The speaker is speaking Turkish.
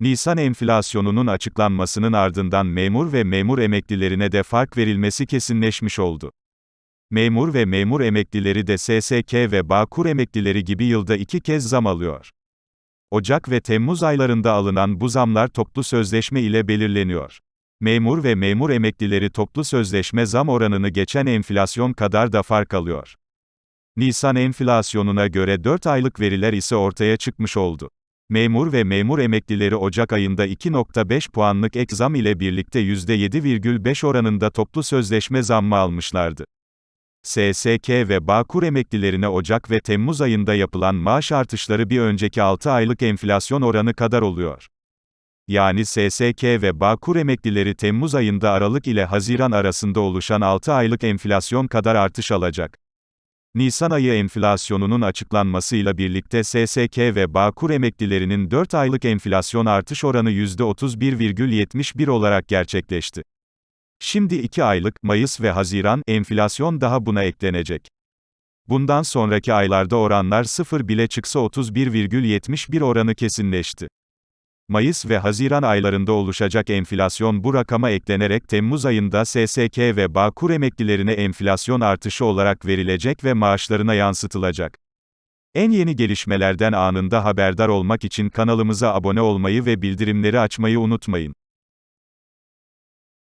Nisan enflasyonunun açıklanmasının ardından memur ve memur emeklilerine de fark verilmesi kesinleşmiş oldu. Memur ve memur emeklileri de SSK ve Bağkur emeklileri gibi yılda iki kez zam alıyor. Ocak ve Temmuz aylarında alınan bu zamlar toplu sözleşme ile belirleniyor. Memur ve memur emeklileri toplu sözleşme zam oranını geçen enflasyon kadar da fark alıyor. Nisan enflasyonuna göre 4 aylık veriler ise ortaya çıkmış oldu. Memur ve memur emeklileri Ocak ayında 2.5 puanlık ek zam ile birlikte %7,5 oranında toplu sözleşme zammı almışlardı. SSK ve Bağkur emeklilerine Ocak ve Temmuz ayında yapılan maaş artışları bir önceki 6 aylık enflasyon oranı kadar oluyor. Yani SSK ve Bağkur emeklileri Temmuz ayında Aralık ile Haziran arasında oluşan 6 aylık enflasyon kadar artış alacak. Nisan ayı enflasyonunun açıklanmasıyla birlikte SSK ve Bağkur emeklilerinin 4 aylık enflasyon artış oranı %31,71 olarak gerçekleşti. Şimdi 2 aylık, Mayıs ve Haziran, enflasyon daha buna eklenecek. Bundan sonraki aylarda oranlar sıfır bile çıksa 31,71 oranı kesinleşti. Mayıs ve Haziran aylarında oluşacak enflasyon bu rakama eklenerek Temmuz ayında SSK ve Bağkur emeklilerine enflasyon artışı olarak verilecek ve maaşlarına yansıtılacak. En yeni gelişmelerden anında haberdar olmak için kanalımıza abone olmayı ve bildirimleri açmayı unutmayın.